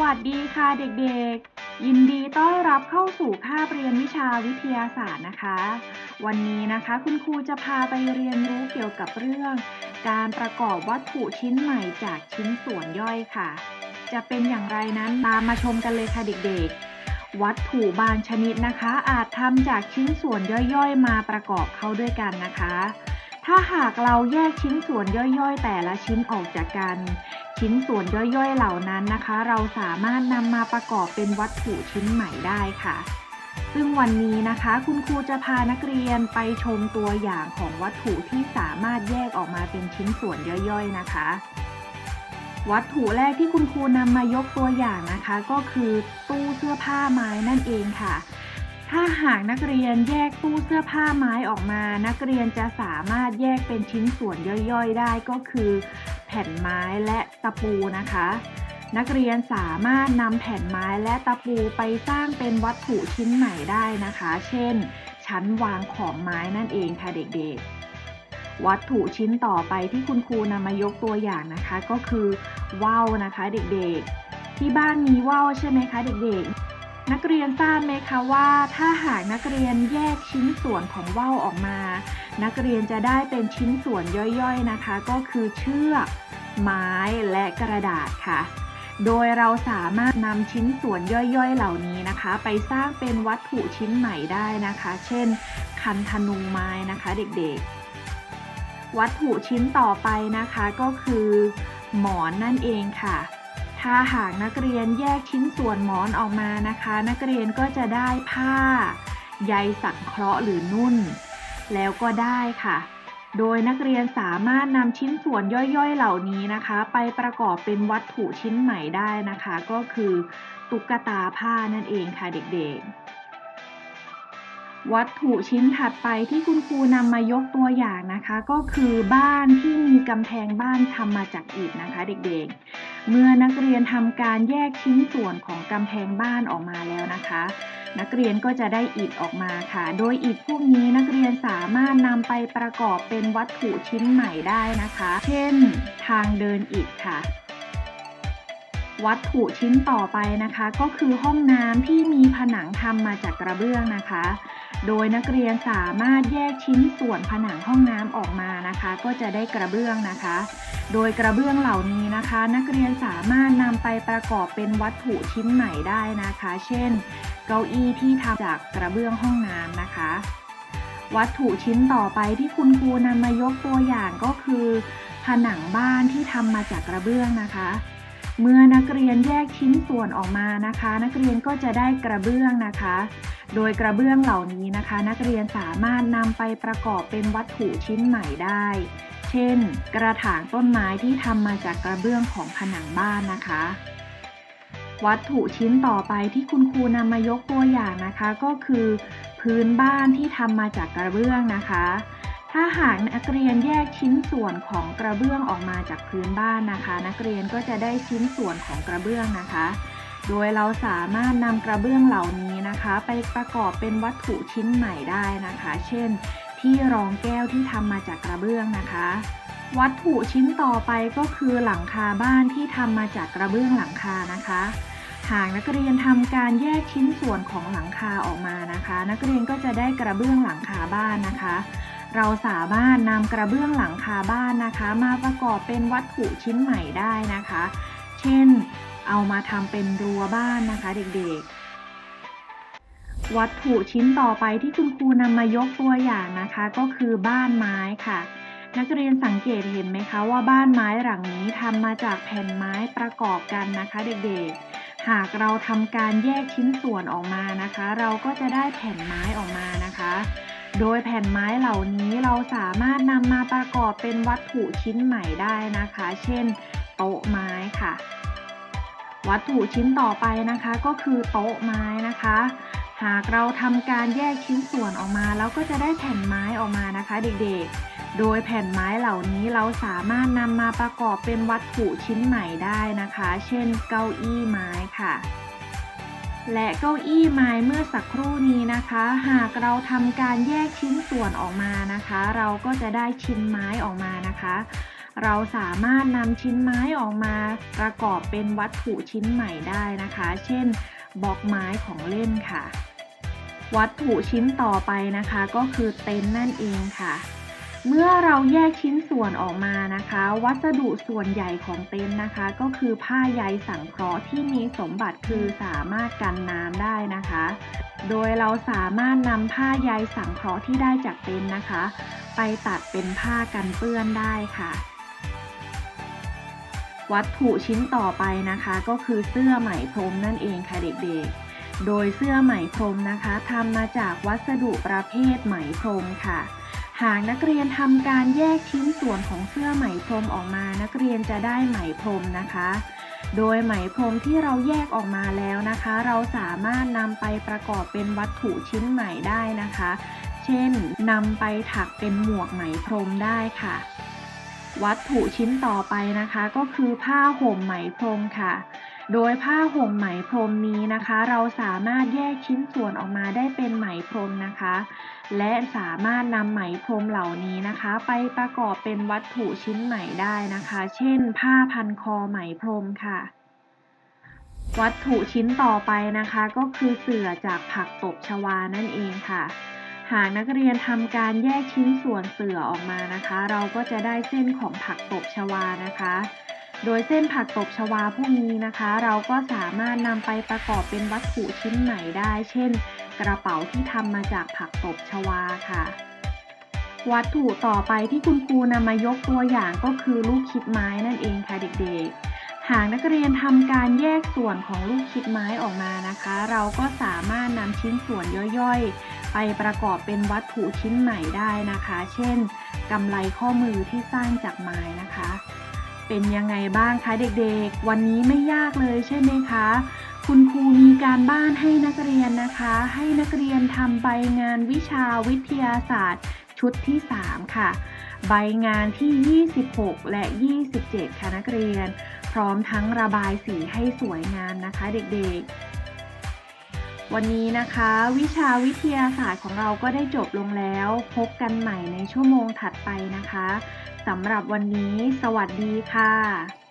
วัสดีค่ะเด็กๆ ยินดีต้อนรับเข้าสู่คาบเรียนวิชาวิทยาศาสตร์นะคะ วันนี้นะคะคุณครูจะพาไปเรียนรู้เกี่ยวกับเรื่อง การประกอบวัตถุชิ้นใหม่จากชิ้นส่วนย่อยค่ะ จะเป็นอย่างไรนั้นตามมาชมกันเลยค่ะเด็กๆ วัตถุบางชนิดนะคะ อาจทำจากชิ้นส่วนย่อยๆ มาประกอบเข้าด้วยกันนะคะ ถ้าหากเราแยกชิ้นส่วนย่อยๆ แต่ละชิ้นออกจากกัน ชิ้นส่วนย่อยๆเหล่านั้นนะคะ เราสามารถนำมาประกอบเป็นวัตถุชิ้นใหม่ได้ค่ะ ซึ่งวันนี้นะคะคุณครูจะพานักเรียนไปชมตัวอย่างของวัตถุที่สามารถแยกออกมาเป็นชิ้นส่วนย่อยๆนะคะ วัตถุแรกที่คุณครูนำมายกตัวอย่างนะคะ ก็คือตู้เสื้อผ้าไม้นั่นเองค่ะถ้าหากนักเรียนแยกตู้เสื้อผ้าไม้ออกมา นักเรียนจะสามารถแยกเป็นชิ้นส่วนย่อยๆ ได้ก็คือ แผ่นไม้และตะปูนะคะ นักเรียนสามารถนำแผ่นไม้และตะปูไปสร้างเป็นวัตถุชิ้นใหม่ได้นะคะ เช่น ชั้นวางของไม้นั่นเองค่ะเด็กๆ วัตถุชิ้นต่อไปที่คุณครูนำมายกตัวอย่างนะคะ ก็คือว่าวนะคะเด็กๆ ที่บ้านมีว่าวใช่ไหมคะเด็กๆ นักเรียนทราบไหมคะว่า ถ้าหากนักเรียนแยกชิ้นส่วนของว่าวออกมา นักเรียนจะได้เป็นชิ้นส่วนย่อยๆนะคะ ก็คือเชือก ไม้และกระดาษค่ะ โดยเราสามารถนำชิ้นส่วนย่อยๆเหล่านี้นะคะ ไปสร้างเป็นวัตถุชิ้นใหม่ได้นะคะ เช่น คันธนูไม้นะคะเด็กๆ วัตถุชิ้นต่อไปนะคะก็คือ หมอนนั่นเองค่ะ ถ้าหากนักเรียนแยกชิ้นส่วนหมอนออกมานะคะ นักเรียนก็จะได้ผ้า ใยสังเคราะห์หรือนุ่น แล้วก็ได้ค่ะ โดยนักเรียนสามารถนำชิ้นส่วนย่อยๆเหล่านี้นะคะ ไปประกอบเป็นวัตถุชิ้นใหม่ได้นะคะ ก็คือตุ๊กตาผ้านั่นเองค่ะเด็กๆ วัตถุชิ้นถัดไปที่คุณครูนำมายกตัวอย่างนะคะ ก็คือบ้านที่มีกำแพงบ้านทำมาจากอิฐนะคะเด็กๆ เมื่อนักเรียนทำการแยกชิ้นส่วนของกำแพงบ้านออกมาแล้วนะคะ นักเรียนก็จะได้อิฐออกมาค่ะ โดยอิฐพวกนี้นักเรียนสามารถนำไปประกอบเป็นวัตถุชิ้นใหม่ได้นะคะ เช่น ทางเดินอิฐค่ะ วัตถุชิ้นต่อไปนะคะ ก็คือห้องน้ำที่มีผนังทำมาจากกระเบื้องนะคะ โดยนักเรียนสามารถแยกชิ้นส่วนผนังห้องน้ำออกมานะคะ ก็จะได้กระเบื้องนะคะ โดยกระเบื้องเหล่านี้นะคะ นักเรียนสามารถนำไปประกอบเป็นวัตถุชิ้นใหม่ได้นะคะ เช่น เก้าอี้ที่ทำจากกระเบื้องห้องน้ำนะคะ วัตถุชิ้นต่อไปที่คุณครูนำมายกตัวอย่างก็คือ ผนังบ้านที่ทำมาจากกระเบื้องนะคะ เมื่อนักเรียนแยกชิ้นส่วนออกมานะคะ นักเรียนก็จะได้กระเบื้องนะคะ โดยกระเบื้องเหล่านี้นะคะ นักเรียนสามารถนำไปประกอบเป็นวัตถุชิ้นใหม่ได้ เช่น กระถางต้นไม้ที่ทำมาจากกระเบื้องของผนังบ้านนะคะ วัตถุชิ้นต่อไปที่คุณครูนำมายกตัวอย่างนะคะ ก็คือ พื้นบ้านที่ทำมาจากกระเบื้องนะคะ ถ้าหากนักเรียนแยกชิ้นส่วนของกระเบื้องออกมาจากพื้นบ้านนะคะ นักเรียนก็จะได้ชิ้นส่วนของกระเบื้องนะคะ โดยเราสามารถนำกระเบื้องเหล่านี้นะคะ ไปประกอบเป็นวัตถุชิ้นใหม่ได้นะคะ เช่น ที่รองแก้วที่ทำมาจากกระเบื้องนะคะ วัตถุชิ้นต่อไปก็คือหลังคาบ้านที่ทำมาจากกระเบื้องหลังคานะคะหากนักเรียนทำการแยกชิ้นส่วนของหลังคาออกมานะคะ นักเรียนก็จะได้กระเบื้องหลังคาบ้านนะคะ เราสามารถนำกระเบื้องหลังคาบ้านนะคะ มาประกอบเป็นวัตถุชิ้นใหม่ได้นะคะ เช่น เอามาทำเป็นรั้วบ้านนะคะเด็กๆ วัตถุชิ้นต่อไปที่คุณครูนำมายกตัวอย่างนะคะ ก็คือบ้านไม้ค่ะ นักเรียนสังเกตเห็นไหมคะว่าบ้านไม้หลังนี้ทำมาจากแผ่นไม้ประกอบกันนะคะเด็กๆ หากเราทำการแยกชิ้นส่วนออกมานะคะ เราก็จะได้แผ่นไม้ออกมานะคะ โดยแผ่นไม้เหล่านี้เราสามารถนำมาประกอบเป็นวัตถุชิ้นใหม่ได้นะคะ เช่น โต๊ะไม้ค่ะ วัตถุชิ้นต่อไปนะคะก็คือโต๊ะไม้นะคะ หากเราทำการแยกชิ้นส่วนออกมาแล้วก็จะได้แผ่นไม้ออกมานะคะเด็กๆ โดยแผ่นไม้เหล่านี้เราสามารถนำมาประกอบเป็นวัตถุชิ้นใหม่ได้นะคะ เช่น เก้าอี้ไม้ค่ะ และเก้าอี้ไม้เมื่อสักครู่นี้นะคะ หากเราทำการแยกชิ้นส่วนออกมานะคะ เราก็จะได้ชิ้นไม้ออกมานะคะ เราสามารถนำชิ้นไม้ออกมาประกอบเป็นวัตถุชิ้นใหม่ได้นะคะ เช่นบล็อกไม้ของเล่นค่ะ วัตถุชิ้นต่อไปนะคะ ก็คือเต็นท์นั่นเองค่ะ เมื่อเราแยกชิ้นส่วนออกมานะคะ วัสดุส่วนใหญ่ของเต็นท์นะคะ ก็คือผ้าใยสังเคราะห์ที่มีสมบัติคือสามารถกันน้ำได้นะคะ โดยเราสามารถนำผ้าใยสังเคราะห์ที่ได้จากเต็นท์นะคะ ไปตัดเป็นผ้ากันเปื้อนได้ค่ะ วัตถุชิ้นต่อไปนะคะ ก็คือเสื้อไหมพรมนั่นเองค่ะเด็กๆ โดยเสื้อไหมพรมนะคะทำมาจากวัสดุประเภทไหมพรมค่ะ หากนักเรียนทำการแยกชิ้นส่วนของเสื้อไหมพรมออกมา นักเรียนจะได้ไหมพรมนะคะ โดยไหมพรมที่เราแยกออกมาแล้วนะคะ เราสามารถนำไปประกอบเป็นวัตถุชิ้นใหม่ได้นะคะ เช่นนำไปถักเป็นหมวกไหมพรมได้ค่ะ วัตถุชิ้นต่อไปนะคะ ก็คือผ้าห่มไหมพรมค่ะโดยผ้าห่มไหมพรมนี้นะคะ เราสามารถแยกชิ้นส่วนออกมาได้เป็นไหมพรมนะคะ และสามารถนำไหมพรมเหล่านี้นะคะ ไปประกอบเป็นวัตถุชิ้นใหม่ได้นะคะ เช่น ผ้าพันคอไหมพรมค่ะ วัตถุชิ้นต่อไปนะคะ ก็คือเสื่อจากผักตบชวานั่นเองค่ะ หากนักเรียนทำการแยกชิ้นส่วนเสื่อออกมานะคะ เราก็จะได้เส้นของผักตบชวานะคะโดยเส้นผักตบชวาพวกนี้นะคะ เราก็สามารถนำไปประกอบเป็นวัตถุชิ้นใหม่ได้ เช่น กระเป๋าที่ทำมาจากผักตบชวาค่ะ วัตถุต่อไปที่คุณครูนำมายกตัวอย่างก็คือลูกคิดไม้นั่นเองค่ะเด็กๆ หากนักเรียนทำการแยกส่วนของลูกคิดไม้ออกมานะคะ เราก็สามารถนำชิ้นส่วนย่อยๆ ไปประกอบเป็นวัตถุชิ้นใหม่ได้นะคะ เช่นกำไลข้อมือที่สร้างจากไม้นะคะ เป็นยังไงบ้างคะเด็กๆ วันนี้ไม่ยากเลยใช่ไหมคะ คุณครูมีการบ้านให้นักเรียนนะคะ ให้นักเรียนทำใบงานวิชาวิทยาศาสตร์ ชุดที่ 3 ค่ะ ใบงานที่ 26 และ 27 ค่ะนักเรียน พร้อมทั้งระบายสีให้สวยงามนะคะเด็กๆ วันนี้นะคะ วิชาวิทยาศาสตร์ของเราก็ได้จบลงแล้ว พบกันใหม่ในชั่วโมงถัดไปนะคะสำหรับวันนี้ สวัสดีค่ะ